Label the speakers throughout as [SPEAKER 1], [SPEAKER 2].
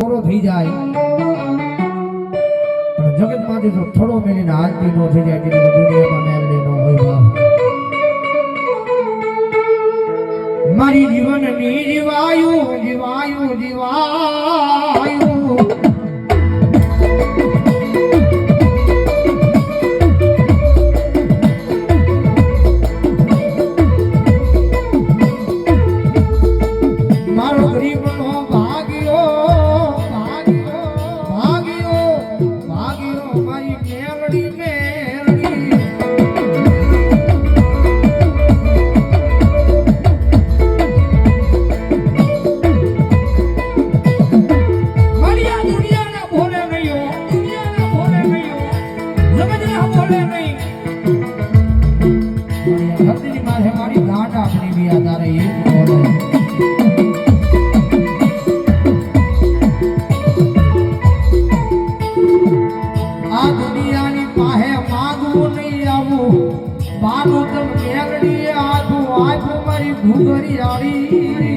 [SPEAKER 1] પૂરો થઈ જાય. પણ જગતમાંથી તો થોડો મેલીને આરતી નો થઈ જાય, એટલે દુનિયામાં મેલડી નો હોય બાપ. મારી જીવનની જીવાયું જીવાયું જીવાયું. ભાગ્યો મારી મેલડી મેલડી મારી આ દુનિયાના ભોલે નહીં આધું મારી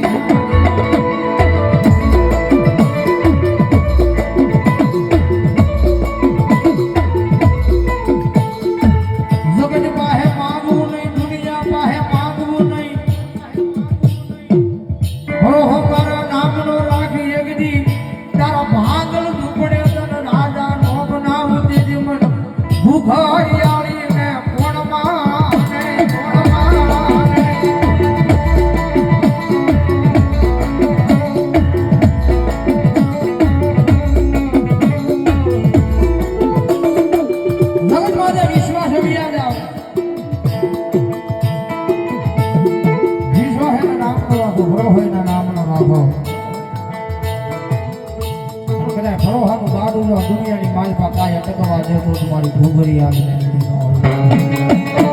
[SPEAKER 1] કદાચ ફરો ગાડું જો દુનિયાની માલપા કાંઈ અટકવા દે તો તમારી ઘૂઘરી આવીને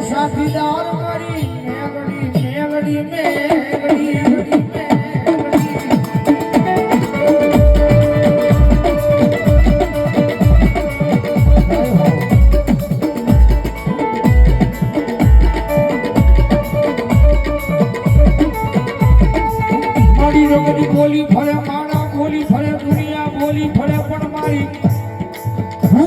[SPEAKER 1] એ સાથીદાર મારી મેલડી મેલડી મેલડી મેલડી મારી રગની બોલી ફરે માણા બોલી ફરે દુનિયા બોલી ફરે પણ મારી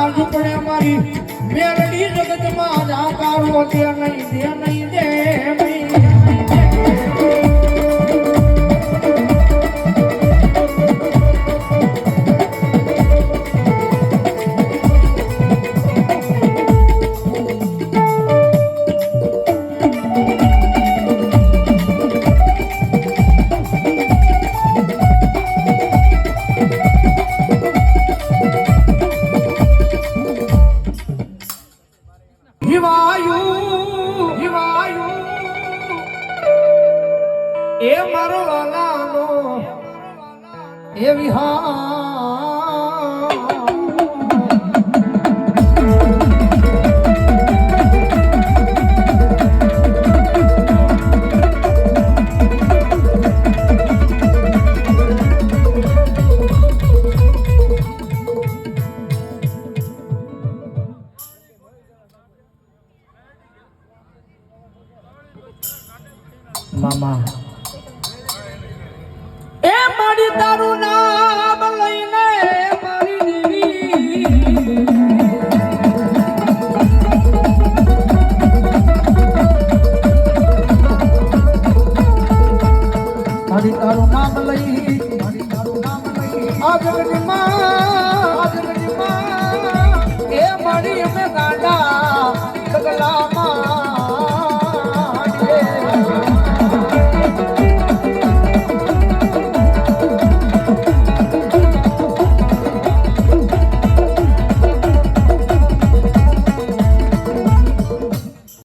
[SPEAKER 1] ગરીબના ઝૂંપડે મારી મેલડી જગતમાં જાકારો દે નહીં દે નહીં દે નહીં જીવાયું જીવાયું એ મારો વાલાનો એ વિહાર.
[SPEAKER 2] મામા.
[SPEAKER 1] એ મારી તારું નામ લઈને મારી દેવી. મારી તારું નામ લઈ, મારી અમે ગાંડા સગલા